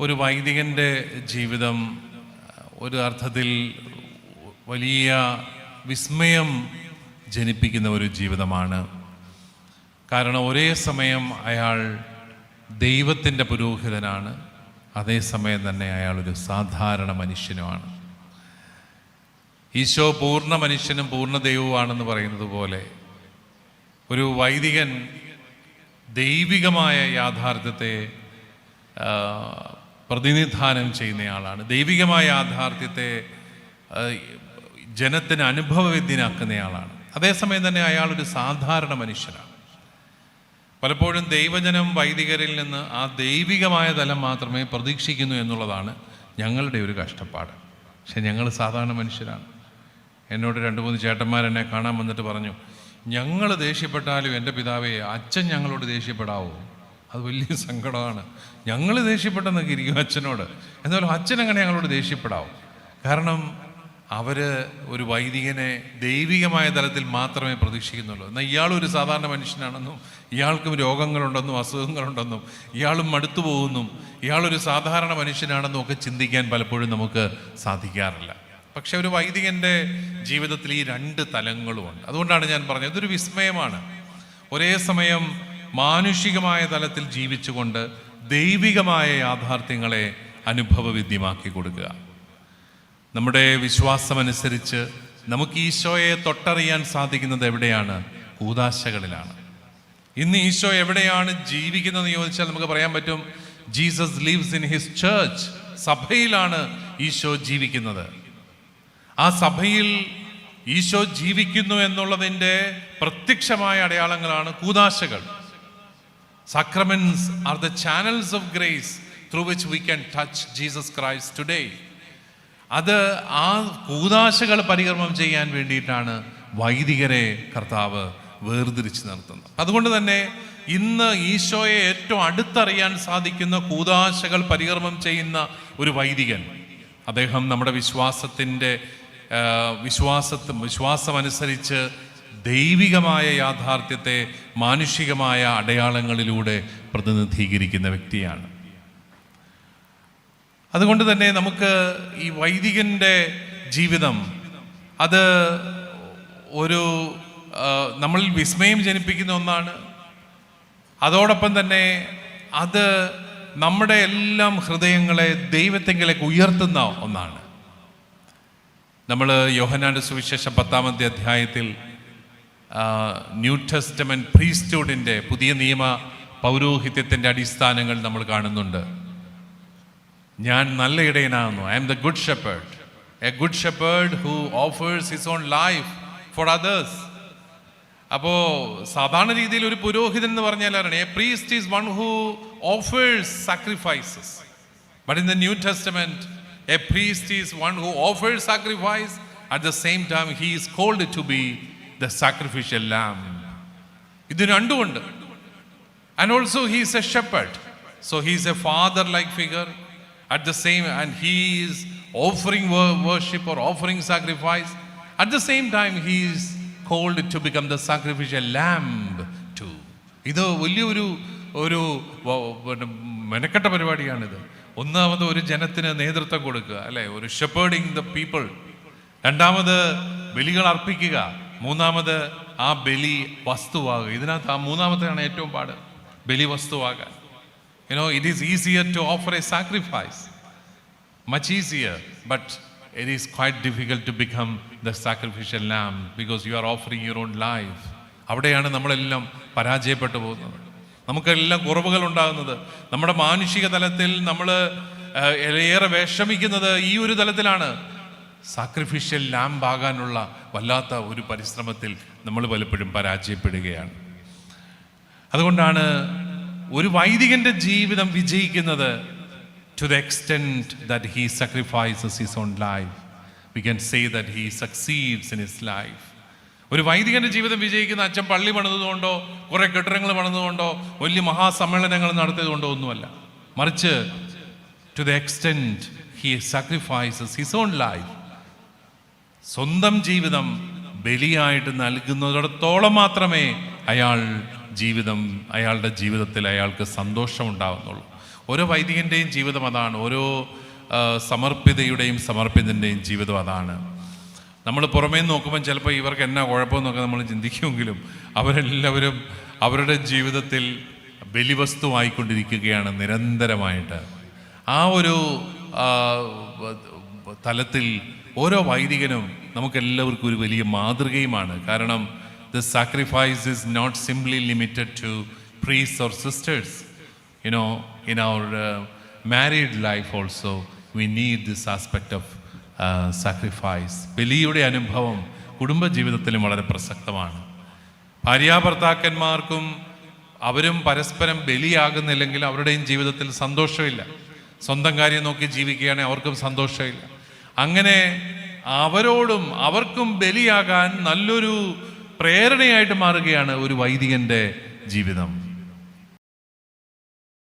ഒരു വൈദികന്റെ ജീവിതം ഒരു അർത്ഥത്തിൽ വലിയ വിസ്മയം ജനിപ്പിക്കുന്ന ഒരു ജീവിതമാണ്. കാരണം ഒരേ സമയം അയാൾ ദൈവത്തിന്റെ പുരോഹിതനാണ് അതേസമയം തന്നെ അയാൾ ഒരു സാധാരണ മനുഷ്യനുമാണ്. ഈശോ പൂർണ മനുഷ്യനും പൂർണ ദൈവവുമാണെന്ന് പറയുന്നത് പോലെ ഒരു വൈദികൻ ദൈവികമായ യാഥാർത്ഥ്യത്തെ പ്രതിനിധാനം ചെയ്യുന്നയാളാണ്. ദൈവികമായ യാഥാർത്ഥ്യത്തെ ജനത്തിന് അനുഭവവിദ്യനാക്കുന്നയാളാണ്. അതേസമയം തന്നെ അയാൾ ഒരു സാധാരണ മനുഷ്യനാണ്. പലപ്പോഴും ദൈവജനം വൈദികരിൽ നിന്ന് ആ ദൈവികമായ തലം മാത്രമേ പ്രതീക്ഷിക്കുന്നു എന്നുള്ളതാണ് ഞങ്ങളുടെ ഒരു കഷ്ടപ്പാട്. പക്ഷെ ഞങ്ങൾ സാധാരണ മനുഷ്യരാണ്. എന്നോട് രണ്ട് മൂന്ന് ചേട്ടന്മാരെന്നെ കാണാൻ വന്നിട്ട് പറഞ്ഞു ഞങ്ങൾ ദേഷ്യപ്പെട്ടാലും എന്റെ പിതാവേ അച്ഛൻ ഞങ്ങളോട് ദേഷ്യപ്പെടാവോ? അത് വലിയ സങ്കടമാണ്. ഞങ്ങൾ ദേഷ്യപ്പെട്ടെന്നൊക്കെ ഇരിക്കും അച്ഛനോട്. എന്നാലും അച്ഛൻ അങ്ങനെ ഞങ്ങളോട് ദേഷ്യപ്പെടാവും. കാരണം അവർ ഒരു വൈദികനെ ദൈവികമായ തലത്തിൽ മാത്രമേ പ്രതീക്ഷിക്കുന്നുള്ളൂ. എന്നാൽ ഇയാളൊരു സാധാരണ മനുഷ്യനാണെന്നും ഇയാൾക്കും രോഗങ്ങളുണ്ടെന്നും അസുഖങ്ങളുണ്ടെന്നും ഇയാളും മടുത്തു പോകുന്നും ഇയാളൊരു സാധാരണ മനുഷ്യനാണെന്നും ഒക്കെ ചിന്തിക്കാൻ പലപ്പോഴും നമുക്ക് സാധിക്കാറില്ല. പക്ഷെ ഒരു വൈദികന്റെ ജീവിതത്തിൽ ഈ രണ്ട് തലങ്ങളുമുണ്ട്. അതുകൊണ്ടാണ് ഞാൻ പറഞ്ഞത്. ഇതൊരു വിസ്മയമാണ്. ഒരേ സമയം മാനുഷികമായ തലത്തിൽ ജീവിച്ചുകൊണ്ട് ദൈവികമായ യാഥാർത്ഥ്യങ്ങളെ അനുഭവവിദ്യമാക്കി കൊടുക്കുക. നമ്മുടെ വിശ്വാസമനുസരിച്ച് നമുക്ക് ഈശോയെ തൊട്ടറിയാൻ സാധിക്കുന്നത് എവിടെയാണ്? കൂതാശകളിലാണ്. ഇന്ന് ഈശോ എവിടെയാണ് ജീവിക്കുന്നതെന്ന് ചോദിച്ചാൽ നമുക്ക് പറയാൻ പറ്റും Jesus lives in his church സഭയിലാണ് Isho ജീവിക്കുന്നത്. ആ സഭയിൽ ഈശോ ജീവിക്കുന്നു എന്നുള്ളതിന്റെ പ്രത്യക്ഷമായ അടയാളങ്ങളാണ് കൂതാശകൾ. Sacraments are the channels of grace through which we can touch Jesus Christ today അത് ആ കൂതാശകൾ പരികർമ്മം ചെയ്യാൻ വേണ്ടിയിട്ടാണ് വൈദികരെ കർത്താവ് വേർതിരിച്ച് നിർത്തുന്നത് അതുകൊണ്ട് തന്നെ ഇന്ന് ഈശോയെ ഏറ്റവും അടുത്തറിയാൻ സാധിക്കുന്ന കൂതാശകൾ പരികർമ്മം ചെയ്യുന്ന ഒരു വൈദികൻ അദ്ദേഹം നമ്മുടെ വിശ്വാസത്തിന്റെ വിശ്വാസത്തും വിശ്വാസത്ത് വിശ്വാസമനുസരിച്ച് ദൈവികമായ യാഥാർത്ഥ്യത്തെ മാനുഷികമായ അടയാളങ്ങളിലൂടെ പ്രതിനിധീകരിക്കുന്ന വ്യക്തിയാണ്. അതുകൊണ്ട് തന്നെ നമുക്ക് ഈ വൈദികന്റെ ജീവിതം അത് ഒരു നമ്മൾ വിസ്മയം ജനിപ്പിക്കുന്ന ഒന്നാണ്. അതോടൊപ്പം തന്നെ അത് നമ്മുടെ എല്ലാം ഹൃദയങ്ങളെ ദൈവത്തെങ്കിലേക്ക് ഉയർത്തുന്ന ഒന്നാണ്. നമ്മൾ യോഹനാന്റെ സുവിശേഷം പത്താമത്തെ അധ്യായത്തിൽ ന്യൂ ടെസ്റ്റമെന്റ് പ്രീസ്റ്റ്ഹുഡിന്റെ പുതിയ നിയമ പൗരോഹിത്യത്തിന്റെ അടിസ്ഥാനങ്ങൾ നമ്മൾ കാണുന്നുണ്ട്. ഞാൻ നല്ല ഇടയനാകുന്നു I am the good shepherd a good shepherd who offers his own life for others അപ്പോൾ സാധാരണ രീതിയിൽ ഒരു പുരോഹിതൻ എന്ന് പറഞ്ഞാൽ അറിയണം a priest is one who offers sacrifices but in the new testament a priest is one who offers sacrifice at the same time he is called to be the sacrificial lamb ഇത് രണ്ടുമുണ്ട് shepherd so he is a father like figure at the same and he is offering wor- worship or offering sacrifice at the same time he is called to become the sacrificial lamb too ഇത് വലിയൊരു ഒരു മെനക്കെട്ട പരിപാടിയാണിത് ഒന്നാമത് ഒരു ജനത്തിന് നേതൃത്വം കൊടുക്കുക അല്ലേ ഒരു ഷെപ്പേർഡിങ് ദ പീപ്പിൾ രണ്ടാമത് ബലികൾ അർപ്പിക്കുക മൂന്നാമത് ആ ബലി വസ്തുവാകുക. ഇതിനകത്ത് ആ മൂന്നാമത്തെയാണ് ഏറ്റവും പാട്. ബലി വസ്തുവാകാൻ. You know it is easier to offer a sacrifice much easier but it is quite difficult to become the sacrificial lamb because you are offering your own life അവിടെയാണ് നമ്മളെല്ലാം പരാജയപ്പെട്ടു പോകുന്നത്. നമുക്കെല്ലാം കുറവുകൾ ഉണ്ടാകുന്നത് നമ്മുടെ മാനുഷിക തലത്തിൽ നമ്മൾ ഏറെ വിഷമിക്കുന്നത് ഈ ഒരു തലത്തിലാണ്. സാക്രിഫിഷ്യൽ ലാമ്പാകാനുള്ള വല്ലാത്ത ഒരു പരിശ്രമത്തിൽ നമ്മൾ പലപ്പോഴും പരാജയപ്പെടുകയാണ്. അതുകൊണ്ടാണ് ഒരു വൈദികന്റെ ജീവിതം വിജയിക്കുന്നത് to the extent that he sacrifices his own life we can say that he succeeds in his life ഒരു വൈദികന്റെ ജീവിതം വിജയിക്കുന്ന അച്ഛൻ പള്ളി പണിതുകൊണ്ടോ കുറേ കെട്ടിടങ്ങൾ പണിതുകൊണ്ടോ വലിയ മഹാസമ്മേളനങ്ങൾ നടത്തിയതുകൊണ്ടോ ഒന്നുമല്ല. മറിച്ച് to the extent he sacrifices his own life സ്വന്തം ജീവിതം ബലിയായിട്ട് നൽകുന്നിടത്തോളം മാത്രമേ അയാൾ ജീവിതം അയാളുടെ ജീവിതത്തിൽ അയാൾക്ക് സന്തോഷം ഉണ്ടാകുന്നുള്ളൂ ഓരോ വൈദികന്റെയും ജീവിതം അതാണ് ഓരോ സമർപ്പിതയുടെയും സമർപ്പിതന്റെയും ജീവിതം അതാണ്. നമ്മൾ പുറമേ നോക്കുമ്പോൾ ചിലപ്പോൾ ഇവർക്ക് എന്നാ കുഴപ്പമെന്നൊക്കെ നമ്മൾ ചിന്തിക്കുമെങ്കിലും അവരെല്ലാവരും അവരുടെ ജീവിതത്തിൽ ബലിവസ്തുവായിക്കൊണ്ടിരിക്കുകയാണ് നിരന്തരമായിട്ട്. ആ ഒരു തലത്തിൽ ഓരോ വൈദികനും നമുക്കെല്ലാവർക്കും ഒരു വലിയ മാതൃകയുമാണ്. കാരണം the sacrifice is not simply limited to priests or sisters you know, in our life we need this aspect of uh, sacrifice. ബലിയുടെ അനുഭവം കുടുംബജീവിതത്തിലും വളരെ പ്രസക്തമാണ്. ഭാര്യാഭർത്താക്കന്മാർക്കും അവരും പരസ്പരം ബലിയാകുന്നില്ലെങ്കിൽ അവരുടെയും ജീവിതത്തിൽ സന്തോഷമില്ല. സ്വന്തം കാര്യം നോക്കി ജീവിക്കുകയാണെങ്കിൽ അവർക്കും സന്തോഷമില്ല. അങ്ങനെ അവരോടും അവർക്കും ബലിയാകാൻ നല്ലൊരു പ്രേരണയായിട്ട് മാറുകയാണ് ഒരു വൈദികന്റെ ജീവിതം.